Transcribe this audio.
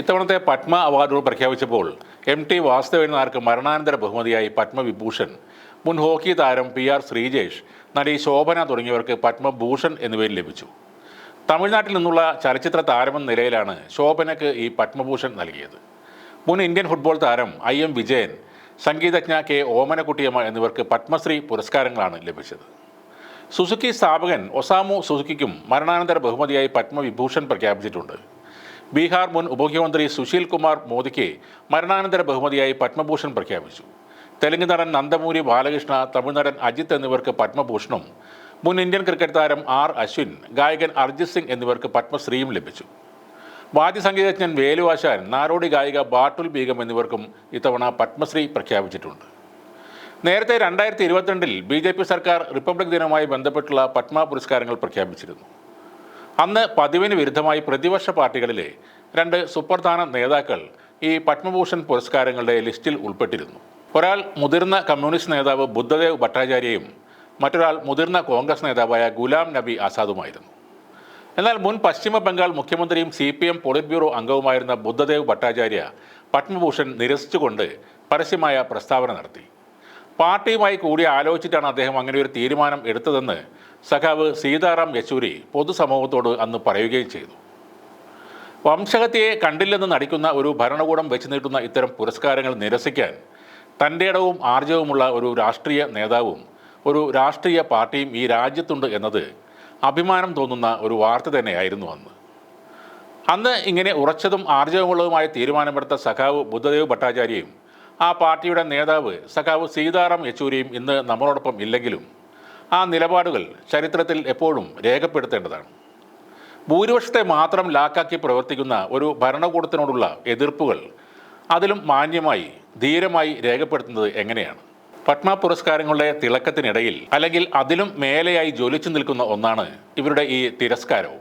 ഇത്തവണത്തെ പത്മ അവാർഡുകൾ പ്രഖ്യാപിച്ചപ്പോൾ M T Vasudevan നായർക്ക് മരണാനന്തര ബഹുമതിയായി പത്മവിഭൂഷൺ മുൻ ഹോക്കി താരം പി ആർ ശ്രീജേഷ് നടി ശോഭന തുടങ്ങിയവർക്ക് പത്മഭൂഷൺ എന്നിവയിൽ ലഭിച്ചു. തമിഴ്നാട്ടിൽ നിന്നുള്ള ചലച്ചിത്ര താരമെന്ന നിലയിലാണ് ശോഭനയ്ക്ക് ഈ പത്മഭൂഷൺ നൽകിയത്. മുൻ ഇന്ത്യൻ ഫുട്ബോൾ താരം ഐ എം വിജയൻ സംഗീതജ്ഞ കെ ഓമനക്കുട്ടിയമ്മ എന്നിവർക്ക് പത്മശ്രീ പുരസ്കാരങ്ങളാണ് ലഭിച്ചത്. സുസുക്കി സ്ഥാപകൻ ഒസാമു സുസുക്കിക്കും മരണാനന്തര ബഹുമതിയായി പത്മവിഭൂഷൺ പ്രഖ്യാപിച്ചിട്ടുണ്ട്. ബീഹാർ മുൻ ഉപമുഖ്യമന്ത്രി സുശീൽ കുമാർ മോദിക്ക് മരണാനന്തര ബഹുമതിയായി പത്മഭൂഷൺ പ്രഖ്യാപിച്ചു. തെലുങ്ക് നടൻ നന്ദമൂരി ബാലകൃഷ്ണ തമിഴ് നടൻ അജിത്ത് എന്നിവർക്ക് പത്മഭൂഷണും മുൻ ഇന്ത്യൻ ക്രിക്കറ്റ് താരം ആർ അശ്വിൻ ഗായകൻ അർജിത് സിംഗ് എന്നിവർക്ക് പത്മശ്രീയും ലഭിച്ചു. വാദ്യ സംഗീതജ്ഞൻ വേലുവാശാൻ നാടോടി ഗായിക ബാട്ടുൽ ബീഗം എന്നിവർക്കും ഇത്തവണ പത്മശ്രീ പ്രഖ്യാപിച്ചിട്ടുണ്ട്. നേരത്തെ രണ്ടായിരത്തി ഇരുപത്തിരണ്ടിൽ ബി ജെ പി സർക്കാർ റിപ്പബ്ലിക് ദിനവുമായി ബന്ധപ്പെട്ടുള്ള പത്മ പുരസ്കാരങ്ങൾ പ്രഖ്യാപിച്ചിരുന്നു. അന്ന് പതിവിന് വിരുദ്ധമായി പ്രതിപക്ഷ പാർട്ടികളിലെ രണ്ട് സുപ്രധാന നേതാക്കൾ ഈ പത്മഭൂഷൺ പുരസ്കാരങ്ങളുടെ ലിസ്റ്റിൽ ഉൾപ്പെട്ടിരുന്നു. ഒരാൾ മുതിർന്ന കമ്മ്യൂണിസ്റ്റ് നേതാവ് ബുദ്ധദേവ് ഭട്ടാചാര്യയും മറ്റൊരാൾ മുതിർന്ന കോൺഗ്രസ് നേതാവായ ഗുലാം നബി ആസാദുമായിരുന്നു. എന്നാൽ മുൻ പശ്ചിമ ബംഗാൾ മുഖ്യമന്ത്രിയും C P M polit bureau അംഗവുമായിരുന്ന Buddhadeb Bhattacharya Padma Bhushan നിരസിച്ചുകൊണ്ട് പരസ്യമായ പ്രസ്താവന നടത്തി. പാർട്ടിയുമായി കൂടി ആലോചിച്ചിട്ടാണ് അദ്ദേഹം അങ്ങനെ ഒരു തീരുമാനം എടുത്തതെന്ന് സഖാവ് സീതാറാം യെച്ചൂരി പൊതുസമൂഹത്തോട് അന്ന് പറയുകയും ചെയ്തു. വംശഹത്യയെ കണ്ടില്ലെന്ന് നടിക്കുന്ന ഒരു ഭരണകൂടം വെച്ച് നീട്ടുന്ന ഇത്തരം പുരസ്കാരങ്ങൾ നിരസിക്കാൻ തന്റെ ഇടവും ആർജവുമുള്ള ഒരു രാഷ്ട്രീയ നേതാവും ഒരു രാഷ്ട്രീയ പാർട്ടിയും ഈ രാജ്യത്തുണ്ട് എന്നത് അഭിമാനം തോന്നുന്ന ഒരു വാർത്ത തന്നെയായിരുന്നു അന്ന്. അന്ന് ഇങ്ങനെ ഉറച്ചതും ആർജവമുള്ളതുമായ തീരുമാനമെടുത്ത സഖാവ് ബുദ്ധദേവ് ഭട്ടാചാര്യയും ആ പാർട്ടിയുടെ നേതാവ് സഖാവ് സീതാറാം യെച്ചൂരിയും ഇന്ന് നമ്മളോടൊപ്പം ഇല്ലെങ്കിലും ആ നിലപാടുകൾ ചരിത്രത്തിൽ എപ്പോഴും രേഖപ്പെടുത്തേണ്ടതാണ്. ഭൂരിപക്ഷത്തെ മാത്രം ലാക്കാക്കി പ്രവർത്തിക്കുന്ന ഒരു ഭരണകൂടത്തിനോടുള്ള എതിർപ്പുകൾ അതിലും മാന്യമായി ധീരമായി രേഖപ്പെടുത്തുന്നത് എങ്ങനെയാണ്? പത്മ പുരസ്കാരങ്ങളുടെ തിളക്കത്തിനിടയിൽ അല്ലെങ്കിൽ അതിലും മേലെയായി ജ്വലിച്ചു നിൽക്കുന്ന ഒന്നാണ് ഇവരുടെ ഈ തിരസ്കാരവും.